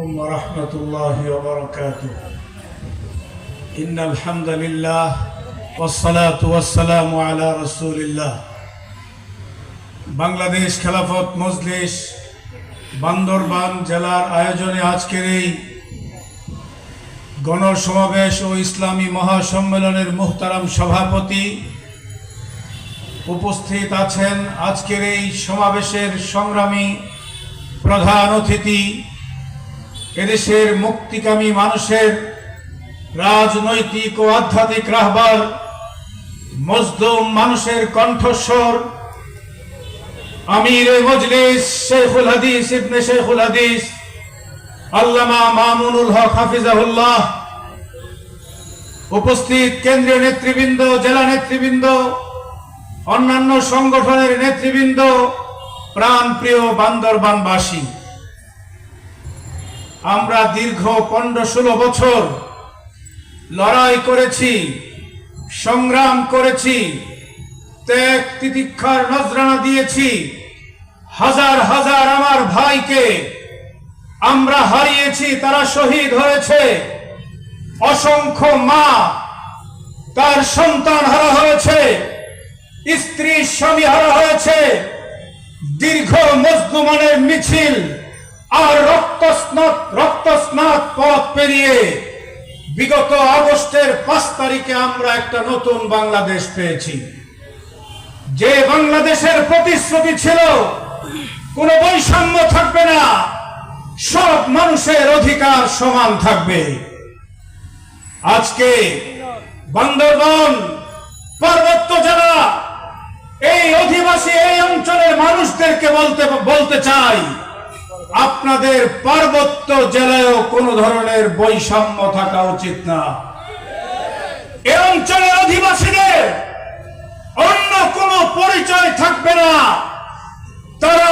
عليكم ورحمة الله وبركاته إن الحمد لله والصلاة والسلام على رسول الله বাংলাদেশ খেলাফত মজলিস বান্দরবান জেলার আয়োজনে আজকের এই গণসমাবেশ ও ইসলামী মহাসম্মেলনের মুহতারাম সভাপতি উপস্থিত আছেন আজকের এই সমাবেশের সংগ্রামী প্রধান অতিথি এদেশের মুক্তিকামী মানুষের রাজনৈতিক ও আধ্যাত্মিক রাহবার মজদুম মানুষের কণ্ঠস্বর। আমির মজলিস শেখুল হাদিস, ইবনে শেখুল হাদিস, আল্লামা মামুনুল হক হাফিজাহুল্লাহ। উপস্থিত কেন্দ্রীয় নেতৃবৃন্দ, জেলা নেতৃবৃন্দ, অন্যান্য সংগঠনের নেতৃবৃন্দ, প্রাণপ্রিয় বান্দরবানবাসী। আমরা দীর্ঘ পনেরো ষোলো বছর লড়াই করেছি, সংগ্রাম করেছি, ত্যাগ তিতিক্ষার নজরানা দিয়েছি। হাজার হাজার আমার ভাইকে আমরা হারিয়েছি, তারা শহীদ হয়েছে। অসংখ্য মা তার সন্তান হারা হয়েছে, স্ত্রী স্বামী হারা হয়েছে। দীর্ঘ মজলুমানের মিছিল আর রক্তস্নাত রক্তস্নাত পথ পেরিয়ে বিগত আগস্টের পাঁচ তারিখে আমরা একটা নতুন বাংলাদেশ পেয়েছি। যে বাংলাদেশের প্রতিশ্রুতি ছিল, কোন বৈষম্য থাকবে না, সব মানুষের অধিকার সমান থাকবে। আজকে বান্দরবান, পার্বত্য জেলা, এই অধিবাসী, এই অঞ্চলের মানুষদেরকে বলতে বলতে চাই আপনাদের পার্বত্য জেলায়ও কোন ধরনের বৈষম্য থাকা উচিত না। এ অঞ্চলের অধিবাসীদের অন্য কোনো পরিচয় থাকবে না। তারা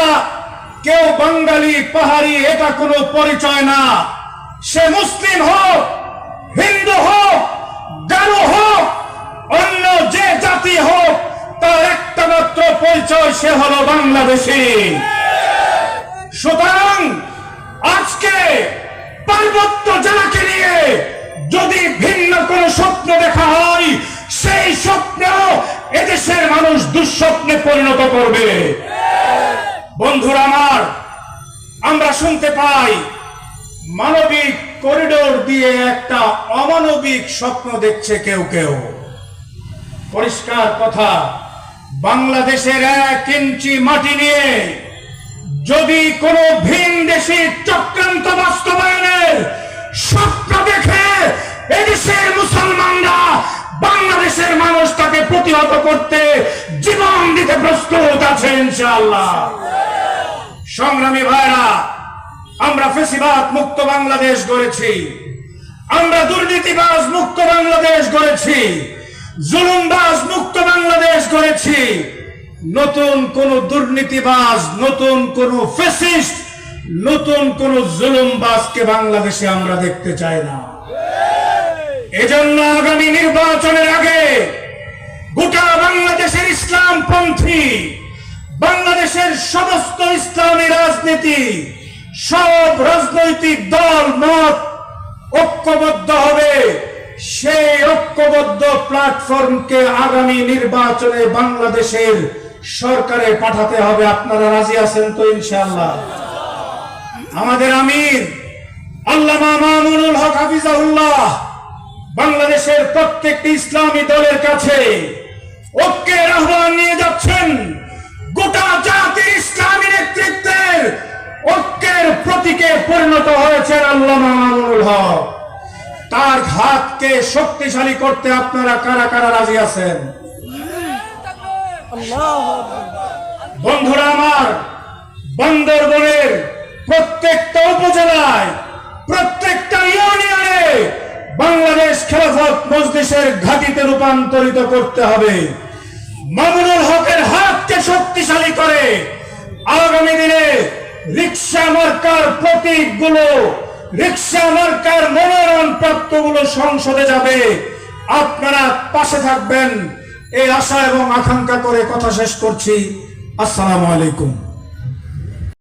কেউ বাঙালি, পাহাড়ি, এটা কোনো পরিচয় না। সে মুসলিম হোক, হিন্দু হোক, গারো হোক, অন্য যে জাতি হোক, তার একটা মাত্র পরিচয়, সে হলো বাংলাদেশি। সুতরাং আজকে পার্বত্য জেলাকে নিয়ে যদি ভিন্ন কোন স্বপ্ন দেখা হয়, সেই স্বপ্নেও এদেশের মানুষ দুঃস্বপ্নে পরিণত করবে। বন্ধুরা আমার, আমরা শুনতে পাই, মানবিক করিডোর দিয়ে একটা অমানবিক স্বপ্ন দেখছে কেউ কেউ। পরিষ্কার কথা, বাংলাদেশের এক ইঞ্চি মাটি নিয়ে যদি কোন ভিন দেশি চক্রান্ত বাস্তবায়নের স্বপ্ন দেখে এদেশের মুসলমানরা বাংলাদেশের মানুষ তাকে প্রতিহত করতে জীবন দিতে প্রস্তুত আছে ইনশাআল্লাহ। সংগ্রামী ভাইরা, আমরা ফেসিবাদ মুক্ত বাংলাদেশ গড়েছি। আমরা দুর্নীতিবাজ মুক্ত বাংলাদেশ গড়েছি। জুলুমবাজ মুক্ত বাংলাদেশ গড়েছি। নতুন কোন দুর্নীতিবাজ, নতুন কোন ফেসিস্ট নতুন কোন জুলুমবাজকে বাংলাদেশে আমরা দেখতে চাই না। এজন্য আগামী নির্বাচনের আগে গোটা বাংলাদেশের ইসলামপন্থী, বাংলাদেশের সমস্ত ইসলামী রাজনীতি, সব রাজনৈতিক দল, মত ঐক্যবদ্ধ হবে। সেই ঐক্যবদ্ধ প্ল্যাটফর্মকে আগামী নির্বাচনে বাংলাদেশের সরকারে পাঠাতে হবে, আপনারা রাজি আছেন তো ইনশাআল্লাহ? আমাদের আমির বাংলাদেশের প্রত্যেকটি ইসলামী দলের কাছে নিয়ে যাচ্ছেন। গোটা ইসলামী নেতৃত্বের ঐক্যের প্রতীকে পরিণত হয়েছেন আল্লামা মামুনুল হক। তার ঘাতকে শক্তিশালী করতে আপনারা কারা কারা রাজি আছেন? বন্ধুরা আমার, বান্দরবনের প্রত্যেকটা উপজেলায়, প্রত্যেকটা ইউনিয়নে বাংলাদেশ খেলাফত মজলিসের ঘাটিতে রূপান্তরিত করতে হবে। মামুনুল হকের হাতকে শক্তিশালী করে আগামী দিনে রিক্সা মার্কার প্রতীকগুলো, রিক্সা মার্কার মনোনয়ন প্রাপ্তগুলো সংসদে যাবে। আপনারা পাশে থাকবেন। এই আশা এবং আকাঙ্ক্ষা করে কথা শেষ করছি। আসসালামু আলাইকুম।